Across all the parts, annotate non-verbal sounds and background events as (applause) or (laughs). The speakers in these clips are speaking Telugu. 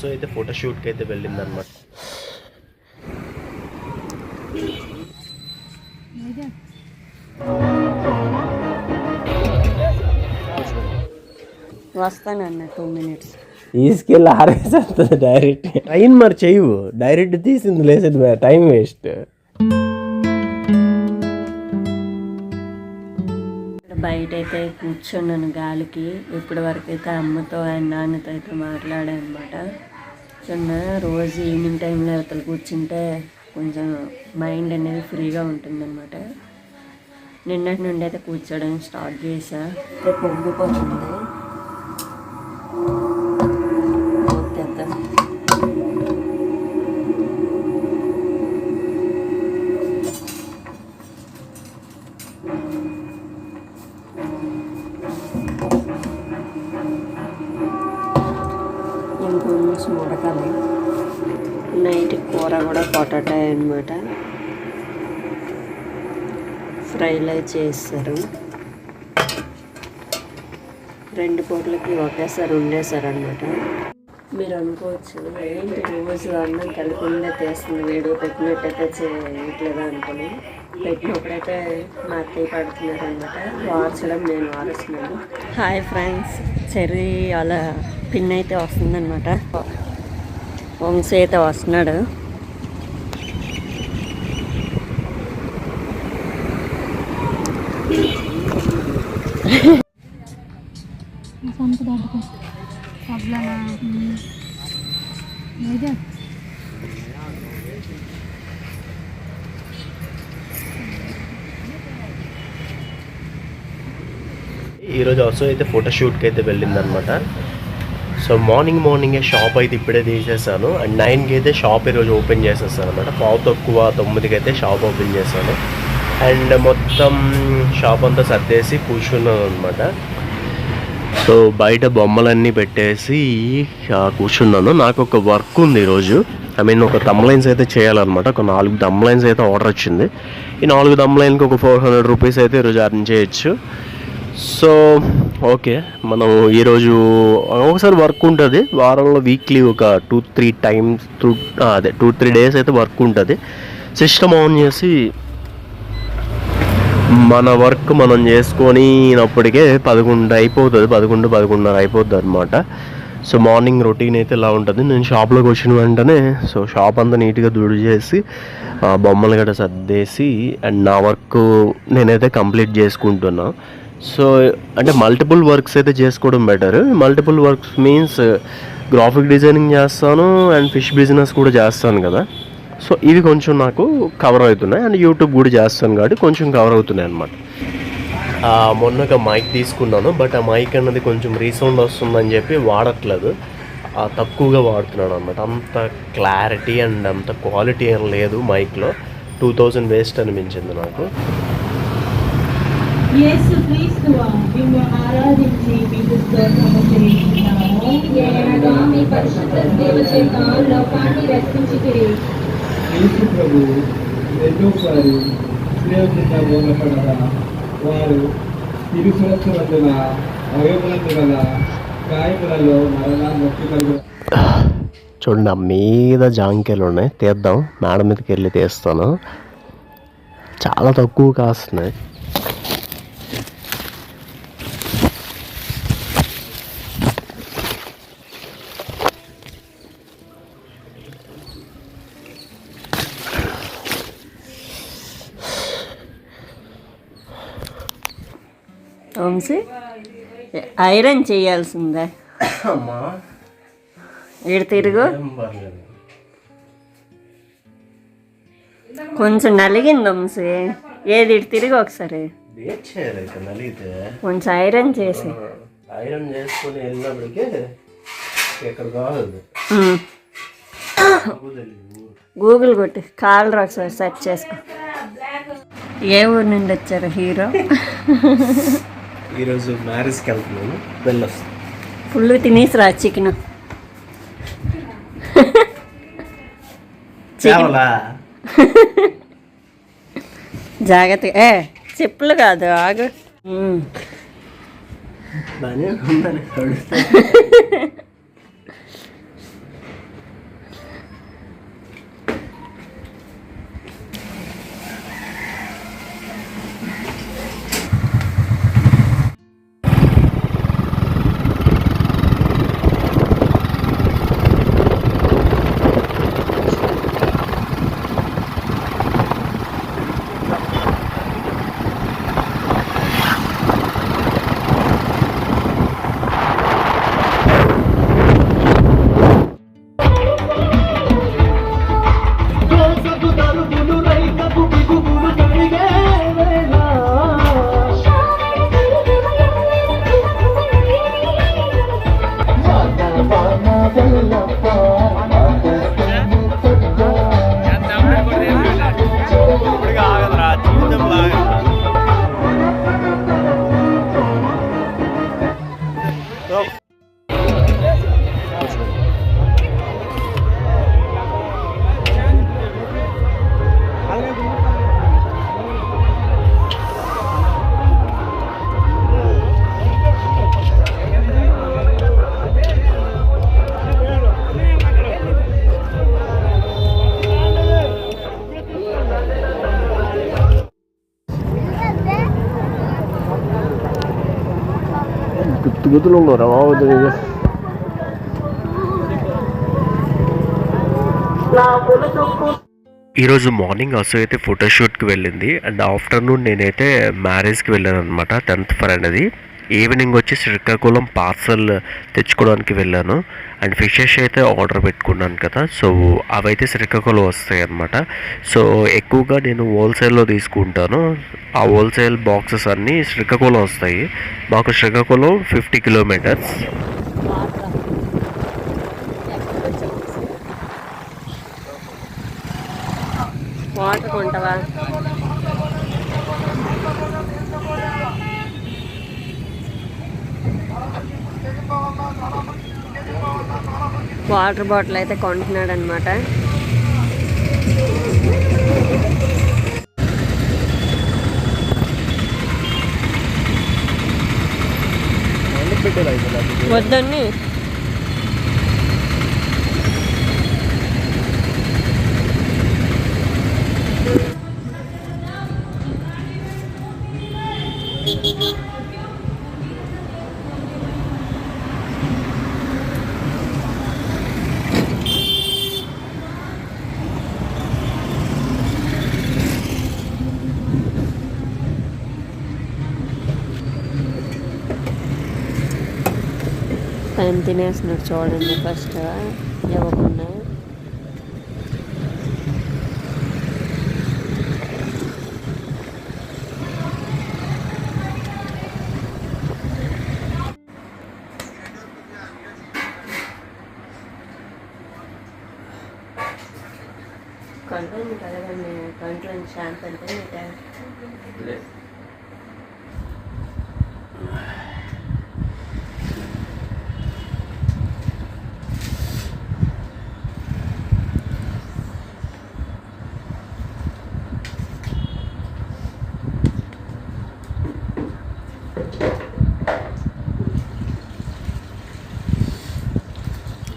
సో అయితే ఫోటోషూట్కి అయితే వెళ్ళింది అనమాట వస్తానన్న టూ మినిట్స్ తీసుకెళ్ళి ఆరేసేస్తుంది డైరెక్ట్ ట్రైన్ మరి చేయవు డైరెక్ట్ తీసింది లేసేది టైం వేస్ట్ బయట అయితే కూర్చున్నాను గాలికి. ఇప్పటి వరకు అయితే అమ్మతో ఆయన నాన్నతో అయితే మాట్లాడాను అనమాట చిన్న రోజు ఈవినింగ్ టైంలో అవతల కూర్చుంటే కొంచెం మైండ్ అనేది ఫ్రీగా ఉంటుందన్నమాట నిన్నటి నుండి అయితే కూర్చోవడం స్టార్ట్ చేశా. అయితే పొంగిపోతుంది కూర కూడా పొటాటో అనమాట ఫ్రైలో చేస్తారు. రెండు పూటలకి ఒకేసారి వండేశారు అనమాట మీరు అనుకోవచ్చు ఏంటి రోజు అన్నం కలిపి తీస్తుంది వేడి పెట్టినట్టయితే చేయట్లేదా అనుకుని. పెట్టినప్పుడైతే మా అత్తయ్య పడుతున్నారు అనమాట వార్చడం నేను వారుస్తున్నాను. హాయ్ ఫ్రెండ్స్ చెర్రీ అలా పిన్ అయితే వస్తుందన్నమాట. వంశీ అయితే వస్తున్నాడు. ఈరోజు ఆల్సో అయితే ఫోటోషూట్కి అయితే వెళ్ళింది అనమాట సో మార్నింగ్ మార్నింగే షాప్ అయితే ఇప్పుడే తీసేసాను. అండ్ నైన్కి అయితే షాప్ ఈరోజు ఓపెన్ చేసేస్తాను అనమాట పావు తక్కువ తొమ్మిదికి అయితే షాప్ ఓపెన్ చేశాను. అండ్ మొత్తం షాప్ అంతా సర్దేసి కూర్చున్నాను అనమాట సో బయట బొమ్మలన్నీ పెట్టేసి కూర్చున్నాను. నాకు ఒక వర్క్ ఉంది ఈరోజు. ఐ మీన్ ఒక దమ్లైన్స్ అయితే చేయాలన్నమాట. ఒక నాలుగు దమ్లైన్స్ అయితే ఆర్డర్ వచ్చింది. ఈ నాలుగు దమ్లైన్కి ఒక ఫోర్ హండ్రెడ్ రూపీస్ అయితే ఈరోజు అర్న్ చేయొచ్చు. సో ఓకే మనం ఈరోజు ఒకసారి వర్క్ ఉంటుంది. వారంలో వీక్లీ ఒక టూ త్రీ టైమ్స్ టూ అదే టూ త్రీ డేస్ అయితే వర్క్ ఉంటుంది. సిస్టమ్ ఆన్ చేసి మన వర్క్ మనం చేసుకొనినప్పటికే పదకొండు అయిపోతుంది పదకొండు పదకొండున్నర అయిపోతుంది అనమాట సో మార్నింగ్ రొటీన్ అయితే ఇలా ఉంటుంది. నేను షాప్లోకి వచ్చిన వెంటనే సో షాప్ అంతా నీట్గా దుడి చేసి ఆ, బొమ్మలు గట్రా సర్దేసి అండ్ నా వర్క్ నేనైతే కంప్లీట్ చేసుకుంటున్నా. సో అంటే మల్టిపుల్ వర్క్స్ అయితే చేసుకోవడం better. Multiple works means graphic designing చేస్తాను అండ్ ఫిష్ బిజినెస్ కూడా చేస్తాను కదా. సో ఇవి కొంచెం నాకు కవర్ అవుతున్నాయి. అండ్ యూట్యూబ్ కూడా చేస్తాను కాబట్టి కొంచెం కవర్ అవుతున్నాయి అనమాట మొన్న ఒక మైక్ తీసుకున్నాను బట్ ఆ మైక్ అన్నది కొంచెం రీసౌండ్ వస్తుందని చెప్పి వాడట్లేదు. ఆ, తక్కువగా వాడుతున్నాను అనమాట అంత క్లారిటీ అండ్ అంత క్వాలిటీ ఏం లేదు మైక్లో టూ థౌజండ్ వేస్ట్ అనిపించింది నాకు. పరిశుద్ధ యేసు ప్రభు రెండోసారి స్నేహ కింద బోధపడగా వారు తిరు సంవత్సరముల అవయములందు గల గాయములలో మరణ మొక్కి కలుగు చూడండి ఆ మీద జాంకాయలు ఉన్నాయి. తీద్దాం. మేడ మీదకి వెళ్ళి తీస్తాను. చాలా తక్కువ కాస్తున్నాయి. వంశీ? ఐరన్ చేయాల్సిందే. ఇటు తిరుగు. కొంచెం నలిగింది వంశీ. ఏది ఇటు తిరిగి ఒకసారి. కొంచెం ఐరన్ చేసి. ఐరన్ చేసుకుని వెళ్ళినప్పటికే ఇక్కడ. గూగుల్ కొట్టి కాలర్ ఒకసారి సెర్చ్ చేసుకో. ఏ ఊరు నుండి వచ్చారు హీరో? ఈరోజు మ్యారేజ్కి వెళ్తున్నాను. వెళ్ళొస్తాను ఫుల్ తినేసి రా చికెన్. (laughs) కేవలా జాగ్రత్త ఏ చెప్పులు కాదు ఆగు. (laughs) బాబు ఈరోజు మార్నింగ్ అసలు అయితే ఫోటోషూట్కి వెళ్ళింది. అండ్ ఆఫ్టర్నూన్ నేనైతే మ్యారేజ్కి వెళ్ళాను అనమాట టెన్త్ ఫ్రెండ్ అది. ఈవినింగ్ వచ్చి శ్రీకాకుళం పార్సల్ తెచ్చుకోవడానికి వెళ్ళాను. అండ్ ఫిషెస్ అయితే ఆర్డర్ పెట్టుకున్నాను కదా సో అవైతే శ్రీకాకుళం వస్తాయి అనమాట సో ఎక్కువగా నేను హోల్సేల్లో తీసుకుంటాను. ఆ హోల్సేల్ బాక్సెస్ అన్నీ శ్రీకాకుళం వస్తాయి. మాకు శ్రీకాకుళం ఫిఫ్టీ కిలోమీటర్స్. వాటర్ కొంటావా? వాటర్ బాటిల్ అయితే కొంటున్నాడు అనమాట వద్దండి టైం తినేస్తున్నాడు చూడండి ఫస్ట్ ఇవ్వకుండా కంట్రోల్ కలగండి కంట్రోల్ షాంప్ అంటే మీకు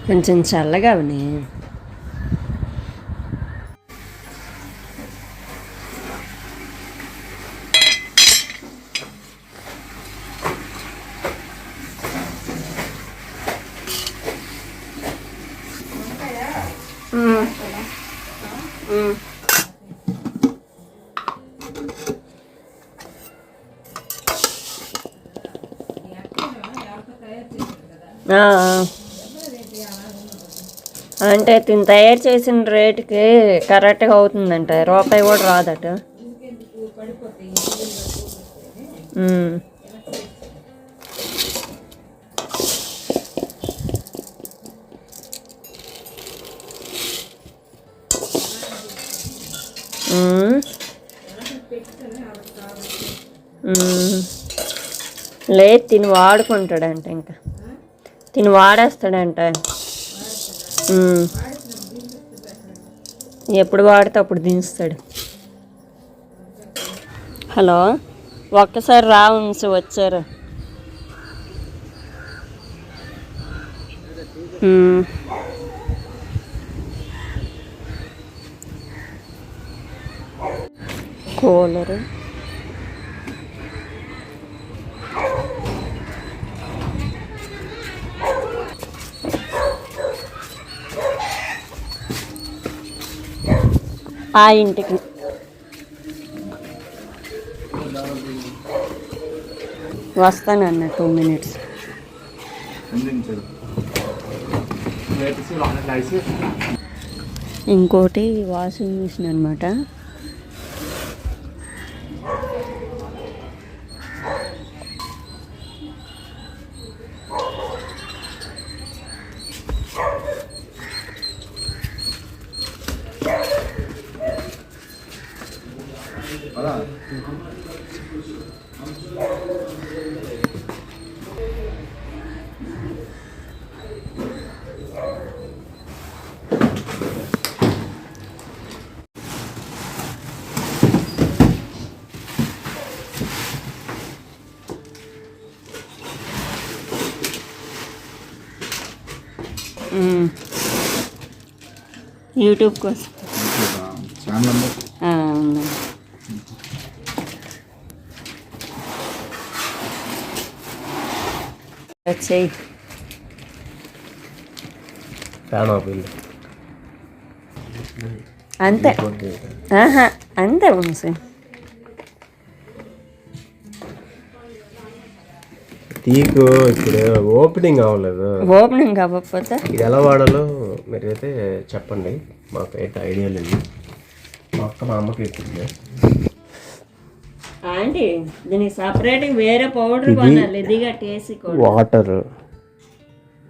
కొంచెం చల్లగా అవని ఆ. అంటే తిని తయారు చేసిన రేటుకి కరెక్ట్గా అవుతుందంట. రూపాయి కూడా రాదట. లేదు తిని వాడుకుంటాడంట ఇంకా. తిని వాడేస్తాడంట. ఎప్పుడు వాడితే అప్పుడు దించుతాడు. హలో? ఒక్కసారి రా వచ్చారు. కూలరు. ఆ ఇంటికి. వస్తానన్న టూ మినిట్స్. ఇంకోటి వాషింగ్ మిషన్ అనమాట యూట్యూబ్ కోసం ఛానల్ నెంబర్ వచ్చేయి. అంతే. ఆహా అంతే ఉంసి తీకు ఇప్పుడు ఓపెనింగ్ అవ్వలేదు. ఓపెనింగ్ అవ్వకపోతే? ఇది ఎలా వాడాలో మీరైతే చెప్పండి. మాకైతే ఐడియా లేదు. మా అక్క మా అమ్మకి ఇచ్చింది ఆంటీ దీనికి సపరేట్ వేరే పౌడర్ కొనాలి. ఇదిగా వాటర్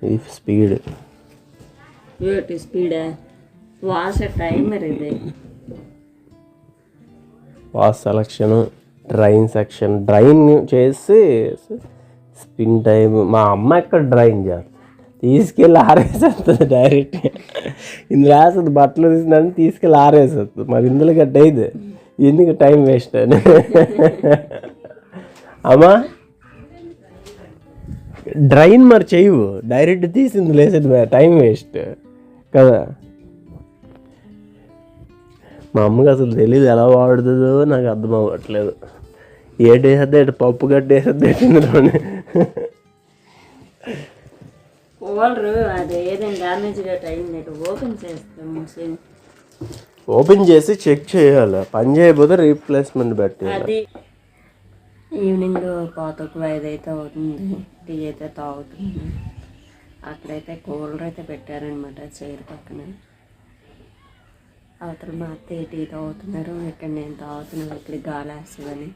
ఇది speed beauty speed wash timer ఇది. Wash selection drain section drain చేసి స్పిన్ టైం మా అమ్మ ఎక్కడ డ్రైన్ చేస్తుంది? తీసుకెళ్ళి ఆరేసేస్తుంది డైరెక్ట్ ఇందులో వేస్తుంది బట్టలు తీసిందని తీసుకెళ్ళి ఆరేసేస్తుంది. మరి ఇందులో గట్ట అయింది ఎందుకు టైం వేస్ట్ అని? అమ్మా డ్రైన్ మరి చేయవు. డైరెక్ట్ తీసింది లేసేది టైం వేస్ట్. కదా? మా అమ్మకి అసలు తెలియదు ఎలా వాడుతుందో నాకు అర్థం అవ్వట్లేదు. ఏటి? వేసేద్దా ఇటు పప్పు గట్టి ఇందులోనే? పౌడర్ అది ఏదైనా డ్యామేజ్గా టైం లేదు. ఓపెన్ చేస్తాము ఓపెన్ చేసి చెక్ చేయాలి. పని చేయకపోతే రీప్లేస్మెంట్ పెట్టాలి. ఈవినింగ్ పాతకు ఐదు అయితే అవుతుంది టీ అయితే తాగుతుంది. అక్కడైతే కూలర్ అయితే పెట్టారనమాట చైర్ పక్కన. అవతల మా అత్తయ్య టీ తాగుతున్నారు ఇక్కడ నేను తాగుతున్నాను ఇక్కడ గాలి వేస్తుందని